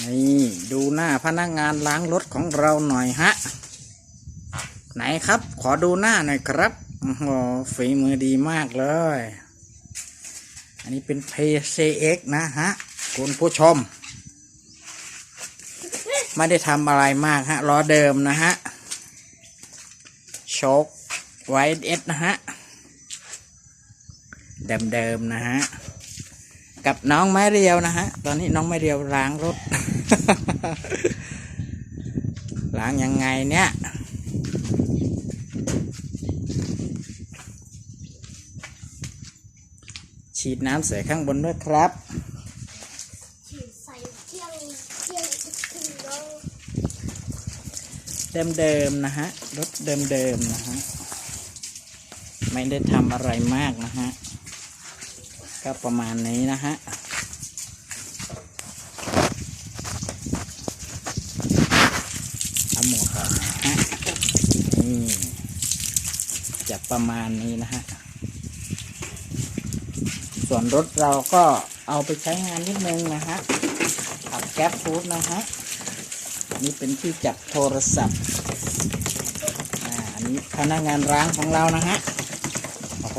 นี่ดูหน้าพนักงานล้างรถของเราหน่อยฮะ ไหนครับ ขอดูหน้าหน่อยครับโอ้โหฝีมือดีมากเลย อันนี้เป็น PCX นะฮะ คุณผู้ชม ไม่ได้ทำอะไรมากฮะล้อเดิมนะฮะโชคไวเอสนะฮะ เดิมๆนะฮะ กับน้องไม้เรียวนะฮะ ตอนนี้น้องไม้เรียวล้างรถ ล้างยังไงเนี่ยฉีดน้ำใส่ข้างบนด้วยครับฉีดใส่เที่ยงเที่ยงคืนแล้วเดิมนะฮะ รถเดิมๆนะฮะ ไม่ได้ทำอะไรมากนะฮะ ก็ประมาณนี้นะฮะเอาหมวกออกนะฮะนี่จะประมาณนี้นะฮะ ส่วนรถเราก็เอาไปใช้งานนิดนึงนะฮะขับแก๊ปฟูดนะฮะ นี่เป็นที่จับโทรศัพท์อ่าอันนี้พนักงานร้างของเรานะฮะ โอ้โห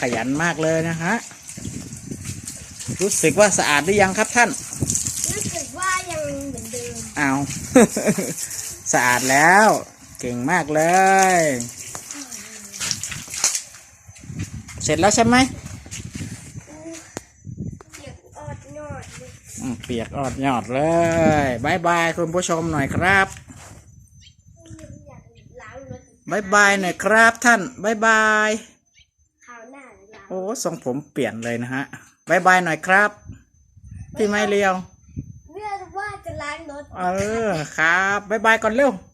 ขยันมากเลยนะฮะ รู้สึกว่าสะอาดหรือยังครับท่าน รู้สึกว่ายังเหมือนเดิมเอาสะอาดแล้ว เก่งมากเลย เสร็จแล้วใช่ไหมเปียกออดหน่อยเลยอืมเปียกออดยอดเลยบายบายคุณผู้ชมหน่อยครับอยากล้างรถ บายบายหน่อยครับท่านบายบาย โอ้ทรงผมเปลี่ยนเลยนะฮะบายบายหน่อยครับ พี่ไม่เลียวเมื่อว่าจะล้างรถ เออ ครับบายบายก่อนเร็วไปบาย